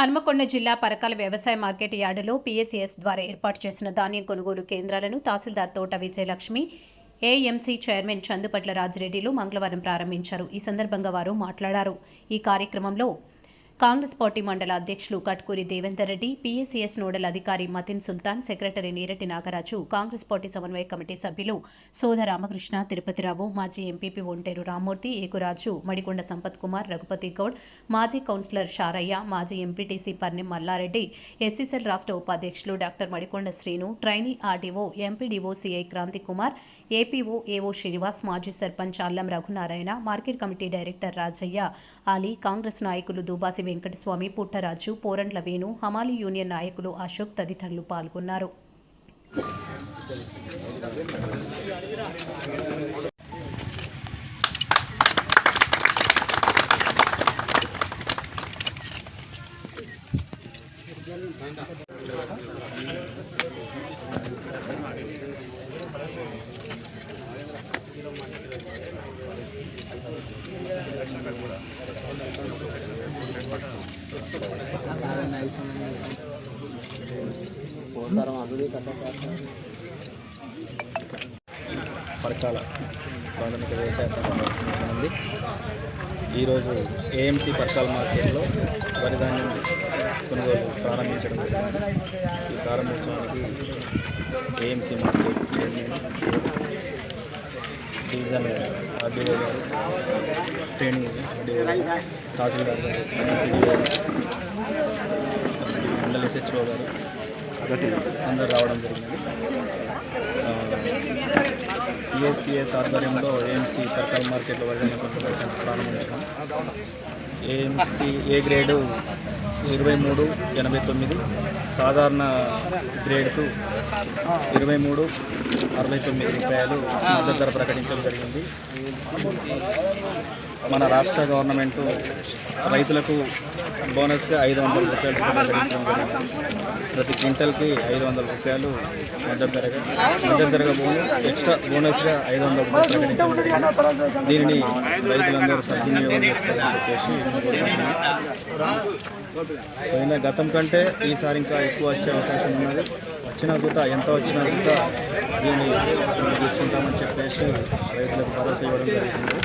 హన్మకొండ జిల్లా పరకాల వ్యవసాయ మార్కెట్ యార్డులో పీఎస్ఎస్ ద్వారా ఏర్పాటు చేసిన ధాన్యం కొనుగోలు కేంద్రాలను తహసీల్దార్ తోట విజయలక్ష్మి ఏఎంసీ చైర్మన్ చందుపట్ల రాజిరెడ్డిలు మంగళవారం ప్రారంభించారు. ఈ సందర్భంగా వారు మాట్లాడారు. ఈ కార్యక్రమంలో కాంగ్రెస్ పార్టీ మండల అధ్యక్షులు కట్కూరి దేవేందర్ రెడ్డి పీఎస్సీఎస్ నోడల్ అధికారి మతిన్ సుల్తాన్ సెక్రటరీ నీరటి నాగరాజు కాంగ్రెస్ పార్టీ సమన్వయ కమిటీ సభ్యులు సోద రామకృష్ణ తిరుపతిరావు మాజీ ఎంపీపీ ఒంటేరు రామ్మూర్తి ఏకురాజు మడికొండ సంపత్ కుమార్ రఘుపతి గౌడ్ మాజీ కౌన్సిలర్ షారయ్య మాజీ ఎంపీటీసీ పర్నెం మల్లారెడ్డి ఎస్సీసెల్ రాష్ట్ర ఉపాధ్యక్షులు doctor Madikonda Srinu trainee RDO MPDO CI Kranthi Kumar APO AO Srinivas మాజీ sarpanch Allam Raghunarayana market committee director Rajaiah Ali Congress నాయకులు దుబాసి వెంకటస్వామి పుట్టరాజు పోరండ్ల వేణు హమాలి యూనియన్ నాయకులు అశోక్ తదితరులు పాల్గొన్నారు. పరకాల ప్రాథమిక వ్యవసాయ సమావేశం ఈరోజు ఏఎంసీ పరకాల మార్కెట్లో వరి ధాన్యం కొనుగోలు ప్రారంభించడం జరిగింది. ఈ ప్రారంభోత్సవానికి AMC market chairman division RDO గారు ట్రైనింగ్ ఆర్డీఓ తహసీల్దార్ గారు మండల ఎస్హెచ్ఓ గారు అందరు రావడం జరిగింది. ఈఎస్సిఎస్ ఆధ్వర్యంలో ఏఎంసీ తరకాల మార్కెట్లో వరదన కొనుగోలు ప్రారంభించాం. ఏఎంసీ ఏ గ్రేడు ఇరవై మూడు ఎనభై తొమ్మిది సాధారణ గ్రేడ్కు ఇరవై మూడు అరవై తొమ్మిది రూపాయలు మద్దతు ధర ప్రకటించడం జరిగింది. మన రాష్ట్ర గవర్నమెంట్ రైతులకు బోనస్గా ఐదు వందల రూపాయలు ప్రకటించడం ప్రతి క్వింటల్కి ఐదు వందల రూపాయలు మద్దతు ధరగా మద్దతు ధరగా బోను ఎక్స్ట్రా బోనస్గా ఐదు వందల రూపాయలు ప్రకటించడం దీనిని రైతులందరూ సద్వినియోగం చేసుకోవాలని చెప్పేసి పోయిన గతం కంటే ఈసారి ఇంకా ఎక్కువ వచ్చే అవకాశం ఉన్నది. వచ్చినా కూడా ఎంత వచ్చినా కూడా దీన్ని తీసుకుంటామని చెప్పేసి రైతులకు భరోసా ఇవ్వడం జరుగుతుంది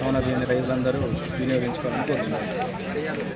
కావున దీన్ని రైతులందరూ వినియోగించుకోవాలని కోరుతున్నాను.